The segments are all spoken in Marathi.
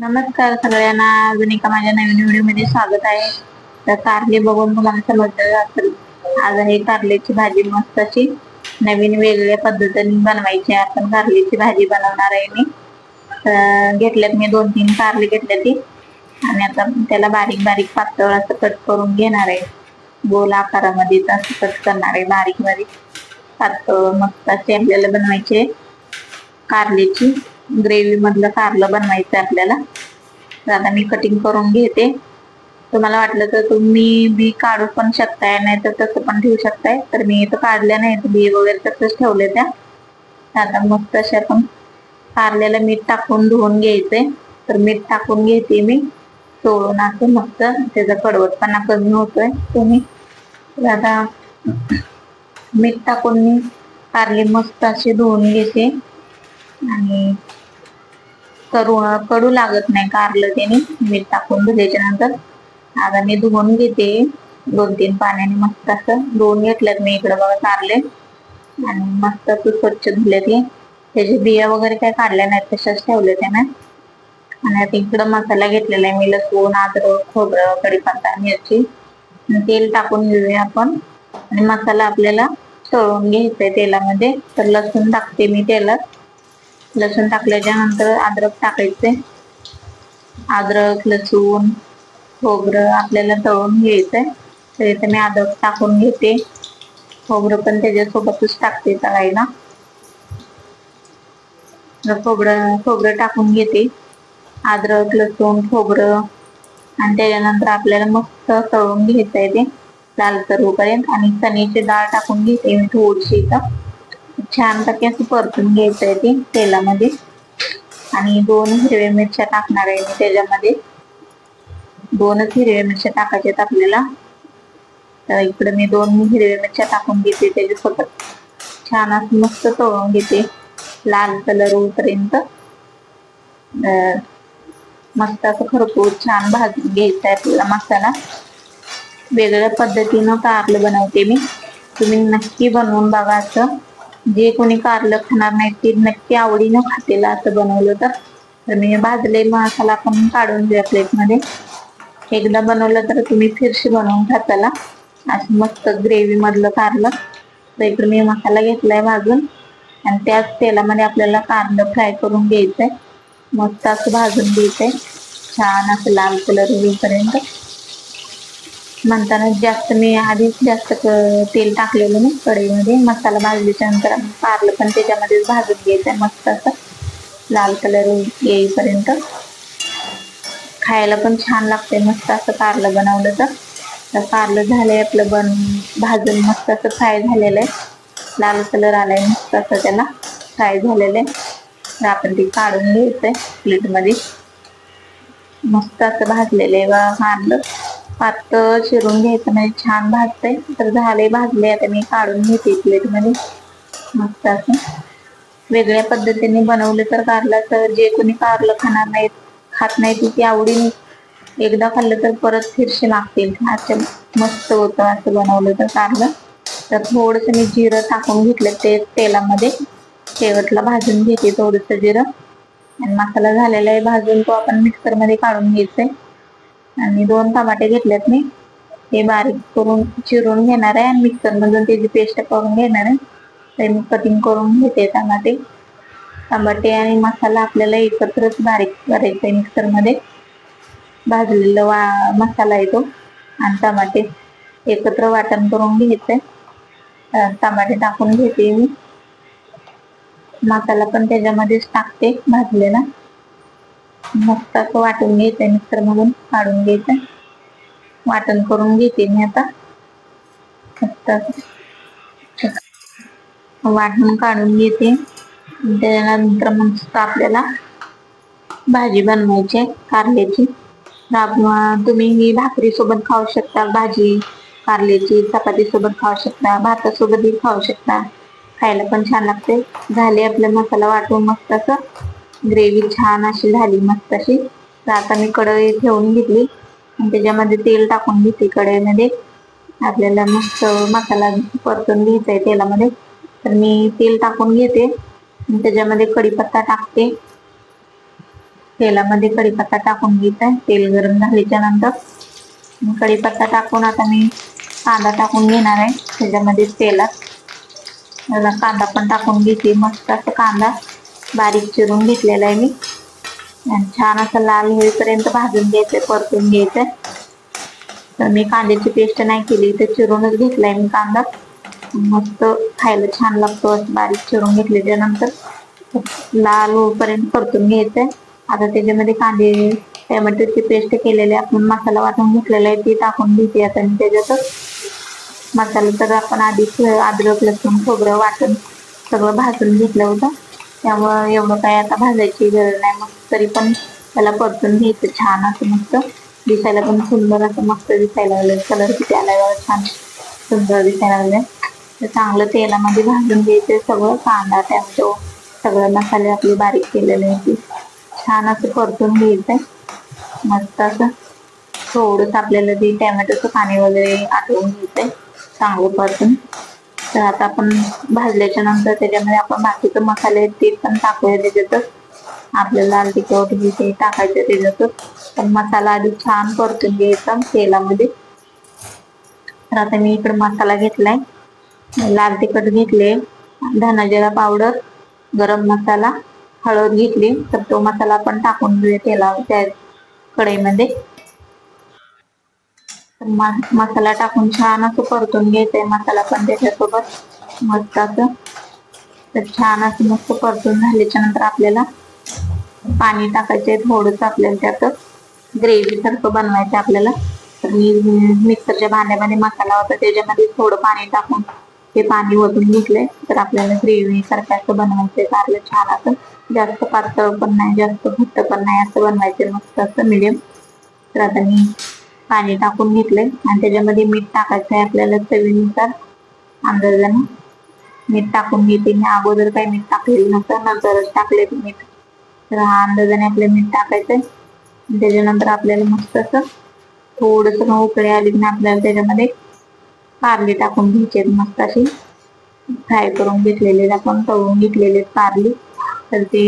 नमस्कार सगळ्यांना. अजून एका माझ्या नवीन व्हिडिओमध्ये स्वागत आहे. तर कारले बघून तुम्हाला समजलं असेल आज आहे कारल्याची भाजी मस्त अशी. नवीन वेगवेगळ्या पद्धतीने बनवायची आहे. आपण कारल्याची भाजी बनवणार आहे मी. तर घेतल्यात मी दोन तीन कारले घेतल्यात ती आणि आता त्याला बारीक बारीक पातळ असं कट करून घेणार आहे. गोल आकारामध्ये असं कट करणार आहे बारीक बारीक. पातळ मस्त अशी आपल्याला आहे. कारल्याची. ग्रेव्ही मधलं कारलं बनवायचं आहे आपल्याला. तर आता मी कटिंग करून घेते. तुम्हाला वाटलं तर तुम्ही बी काढू पण शकताय नाही तर तसं पण ठेवू शकताय. तर मी इथं काढल्या नाही बी वगैरे तसंच ठेवले त्या. आता मस्त अशा पण कारल्याला मीठ टाकून धुवून घ्यायचंय. तर मीठ टाकून घेते मी. चोळून असं मस्त त्याचा कडवटपणा कमी होतोय तुम्ही. आता मीठ टाकून मी कारले मस्त अशी धुवून घेते. आणि करू कडू लागत नाही. कारलं त्याने. मीठ टाकून धुल्याच्या नंतर आता मी धुवून घेते. दोन तीन पाण्याने मस्त असं धुवून घेतल्यात मी इकडं बघा कारले. आणि मस्त तू स्वच्छ धुले ते. त्याचे बिया वगैरे काय काढल्या नाहीत तशाच ठेवले त्याने. आणि आता इकडं मसाला घेतलेला आहे मी लसूण अद्रक खोबरं कढीपत्ता मिरची. आणि तेल टाकून घेऊया आपण. आणि मसाला आपल्याला तळून घ्यायचा आहे तेलामध्ये. तर लसूण टाकते मी तेलात. लसूण टाकल्याच्या नंतर अद्रक टाकायचे. अद्रक लसूण खोबरं आपल्याला तळून घ्यायचंय. तर इथे मी अद्रक टाकून घेते. खोबरं पण त्याच्यासोबतच टाकते तळायला. खोबरं खोबरं टाकून घेते. अद्रक लसूण खोबरं आणि त्याच्यानंतर आपल्याला मस्त तळून घ्यायचं आहे ते. लालसर होईपर्यंत आणि चण्याची डाळ टाकून घेते मी थोडीशी इथं. छानपैकी असं परतून घ्यायचं आहे ते तेलामध्ये. आणि दोन हिरव्या मिरच्या टाकणार आहे मी त्याच्यामध्ये. दोनच हिरव्या मिरच्या टाकायच्यात आपल्याला. तर इकडे मी दोन हिरव्या मिरच्या टाकून घेते त्याच्यासोबत. छान असं मस्त तळून घेते. लाल कलर होईपर्यंत. मस्त असं खरपूस छान भाजून घ्यायचा आहे आपल्याला मसाला. वेगळ्या पद्धतीनं कारलं बनवते मी. तुम्ही नक्की बनवून बघा असं. जे कोणी कारलं खाणार नाही ते नक्की आवडीनं खातेला असं बनवलं तर तर मी भाजले मसाला पण काढून द्या प्लेटमध्ये. एकदा बनवलं तर तुम्ही फिरशी बनवून खाताला असं मस्त ग्रेव्हीमधलं कारलं. तर इकडे मी मसाला घेतलाय भाजून. आणि त्याच तेलामध्ये आपल्याला कारलं फ्राय करून घ्यायचंय. मस्त असं भाजून घ्यायचंय. छान असं लाल कलर होईपर्यंत. म्हणताना जास्त मी आधीच जास्त क- तेल टाकलेलं नाही कढईमध्ये. मसाला भाजल्याच्या नंतर पण त्याच्यामध्येच भाजून घ्यायचं मस्त असं. लाल कलर येईपर्यंत. खायला पण छान लागते मस्त असं कारलं बनवलं तर. तर कारलं झालंय आपलं बन भाजून मस्त असं फ्राय झालेलं आहे. लाल कलर आलाय मस्त असं त्याला फ्राय झालेलं आहे. तर आपण ते काढून घ्यायचंय प्लेटमध्ये. मस्त असं भाजलेलं आहे बा कारलं पातळ चिरून घ्यायचं म्हणजे छान भाजतंय. तर झाले भाजले आता मी काढून घेते प्लेटमध्ये. मस्त असं. वेगळ्या पद्धतीने बनवले तर कारलं तर जे कोणी कारलं खाणार नाहीत खात नाही ती आवडीने एकदा खाल्लं तर परत फिरशे मागतील असं मस्त होतं असं बनवलं तर कारलं. तर थोडंसं मी जिरं टाकून घेतलं ते तेलामध्ये. शेवटला भाजून घेते थोडंसं जिरं. आणि मसाला झालेला आहे भाजून तो आपण मिक्सरमध्ये काढून घ्यायचंय. आणि दोन टमाटे घेतलेत मी. हे बारीक करून चिरून घेणार आहे आणि मिक्सरमधून त्याची पेस्ट करून घेणार आहे ते मी कटिंग करून घेते टमाटे. टमाटे आणि मसाला आपल्याला एकत्रच बारीक करायचा आहे मिक्सरमध्ये भाजलेला वा मसाला येतो आणि टमाटे. एकत्र वाटण करून घ्यायचं आहे टमाटे टाकून घेते मी. मसाला पण त्याच्यामध्येच टाकते भाजलेला. मस्त असं वाटून घ्यायचंय मिक्सर मधून काढून घ्यायचं वाटण करून घेते मी आता. मस्त वाटण काढून घेते. त्याच्यानंतर मस्त आपल्याला भाजी बनवायची आहे कारल्याची तुम्ही ही भाकरी सोबत खाऊ शकता भाजी कारल्याची चपाती सोबत खाऊ शकता भातासोबतही खाऊ शकता. खायला पण छान लागते. झाले आपला मसाला वाटून मस्त असं. ग्रेव्ही छान अशी झाली मस्त अशी. तर आता मी कढई ठेवून घेतली. आणि त्याच्यामध्ये तेल टाकून घेते कढईमध्ये. आपल्याला मस्त मसाला परतून घ्यायचा आहे तेलामध्ये. तर मी तेल टाकून घेते. त्याच्यामध्ये कढीपत्ता टाकते. तेलामध्ये कढीपत्ता टाकून घ्यायचा तेल गरम झाल्याच्यानंतर. कढीपत्ता टाकून आता मी कांदा टाकून घेणार आहे. त्याच्यामध्ये तेलात. त्याला कांदा पण टाकून घेते. मस्त असं कांदा. बारीक चिरून घेतलेला आहे मी. आणि छान असं लाल होईपर्यंत भाजून घ्यायचं परतून घ्यायचं. तर मी कांद्याची पेस्ट नाही केली तर चिरूनच घेतलाय मी कांदा. मस्त खायला छान लागतो असं बारीक चिरून घेतल्याच्या नंतर लाल होईपर्यंत परतून घ्यायचंय. आता त्याच्यामध्ये कांदे टोमॅटोची पेस्ट केलेली आपण मसाला वाटून घेतलेला आहे ती टाकून घेते आता मी त्याच्यातच मसाला तर आपण आधीच अद्रक लसूण खोबरं वाटून सगळं भाजून घेतलं होतं. त्यामुळं एवढं काय आता भाजायची गरज नाही. मग तरी पण त्याला परतून घ्यायचं. छान असं मस्त दिसायला पण सुंदर असं मस्त दिसायला लागलं कलर किती आला छान सुंदर दिसायला लागलं तर चांगलं तेलामध्ये भाजून घ्यायचं सगळं. कांदा टॅमॅटो सगळं मसाले आपले बारीक केलेले आहे ते. छान असं परतून घ्यायचंय. मस्त असं थोडंसं आपल्याला ते टॅमॅटोचं पाणी वगैरे आटवून घ्यायचंय चांगलं परतून. तर आता आपण भाजल्याच्या नंतर त्याच्यामध्ये आपण बाकीचे मसाले ते पण टाकूया त्याच्यातच आपल्याला लाल तिखट हे ते टाकायचं त्याच्यातच पण मसाला आधी छान परतून घ्यायचा तेलामध्ये. तर आता मी इकडे मसाला घेतलाय. लाल तिखट घेतले धनाजिरा पावडर गरम मसाला हळद घेतली तर तो मसाला आपण टाकून घेऊया तेला त्या कढईमध्ये. मसाला टाकून छान असं परतून घ्यायचंय मसाला पण त्याच्यासोबत. मस्त असं. तर छान असं मस्त परतून झाल्याच्यानंतर आपल्याला पाणी टाकायचंय थोडंसं आपल्याला त्यात ग्रेव्ही सारखं बनवायचं आपल्याला. तर मी मिक्सरच्या भांड्यामध्ये मसाला होता त्याच्यामध्ये थोडं पाणी टाकून ते पाणी ओतून घेतलंय. तर आपल्याला ग्रेव्ही सारखं असं बनवायचंय कारलं छान असं. जास्त पातळ पण नाही जास्त घट्ट पण नाही असं बनवायचं मस्त असं मिडियम तर आता मी पाणी टाकून घेतलंय. आणि त्याच्यामध्ये मीठ टाकायचं आहे आपल्याला चवीनुसार अंदाजाने. मीठ टाकून घेते. मी अगोदर काही मीठ टाकलेलं नसतं नंतरच टाकले मीठ. तर हा अंदाजाने आपलं मीठ टाकायचंय. आहे त्याच्यानंतर आपल्याला मस्त असं थोडस उकळी आली की आपल्याला त्याच्यामध्ये कारली टाकून घ्यायचे मस्त अशी फ्राय करून घेतलेले आपण तळून घेतलेले कारली. तर ते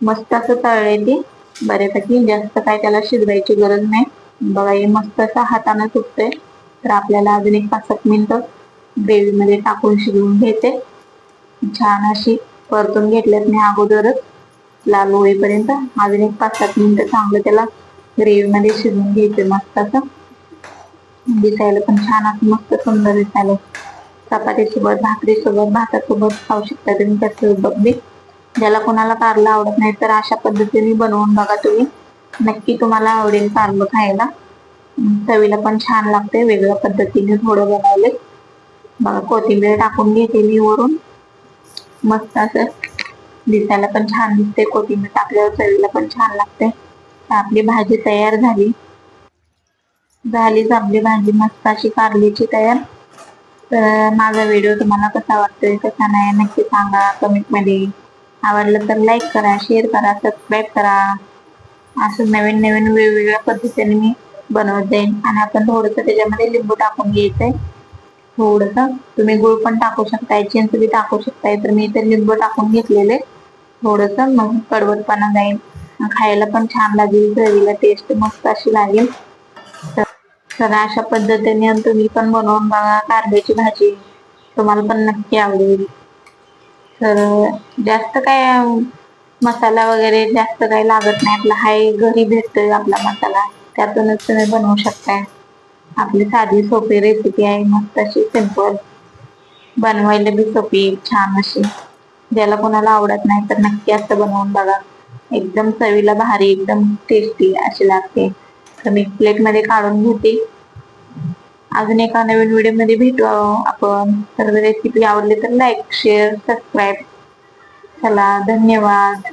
मस्त असं तळले ते बऱ्यापैकी जास्त काय त्याला शिजवायची गरज नाही. बघा हे मस्त असं हाताने सुटतंय. तर आपल्याला अजून एक पाच सात मिनिटं ग्रेव्हीमध्ये टाकून शिजवून घेते. छान अशी परतून घेतल्यात मी अगोदरच. लाल होईपर्यंत अजून एक पाच सात मिनिटं चांगलं त्याला ग्रेव्हीमध्ये शिजवून घ्यायचं मस्त असं. दिसायला पण छान असं मस्त सुंदर दिसायला. चपातीसोबत भाकरीसोबत भातासोबत खाऊ शकता तुम्ही त्यासोबत बी. ज्याला कोणाला कारलं आवडत नाही तर अशा पद्धतीने बनवून बघा तुम्ही. नक्की तुम्हाला आवडेल कारलं खायला. चवीला पण छान लागते वेगळ्या पद्धतीने थोडं बनवले. बघा कोथिंबीर टाकून घेते मी वरून. मस्त असं दिसायला पण छान दिसते कोथिंबीर टाकल्यावर चवीला पण छान लागते. तर आपली भाजी तयार झाली. झालीच आपली भाजी मस्त अशी कारलीची तयार. तर माझा व्हिडिओ तुम्हाला कसा वाटतोय कसा नाही नक्की सांगा कमेंटमध्ये. आवडलं तर लाईक करा शेअर करा सबस्क्राईब करा. असं नवीन नवीन वेगवेगळ्या पद्धतीने मी बनवत जाईन. आणि आपण थोडस त्याच्यामध्ये लिंबू टाकून घ्यायचंय. थोडस. तुम्ही गुळ पण टाकू शकताय चिंच बी टाकू शकताय. तर मी इथे लिंबू टाकून घेतलेले. थोडस मग कडवटपणा जाईल. खायला पण छान लागेल. चवीला टेस्ट मस्त अशी लागेल. तर अशा पद्धतीने तुम्ही पण बनवून बघा. कारल्याची भाजी तुम्हाला पण नक्की आवडेल. तर जास्त काय मसाला वगैरे जास्त काही लागत नाही. आपला हाय घरी भेटतोय आपला मसाला. त्यातूनच तुम्ही बनवू शकताय. आपली साधी सोपी रेसिपी आहे. मस्त अशी सिंपल बनवायला बी सोपी छान अशी. ज्याला कोणाला आवडत नाही तर नक्की असं बनवून बघा. एकदम चवीला भारी एकदम टेस्टी अशी लागते. तर मी प्लेटमध्ये काढून घेते. अजून एका नवीन व्हिडिओमध्ये भेटू आपण. तर रेसिपी आवडली तर लाईक शेअर सबस्क्राईब चला धन्यवाद.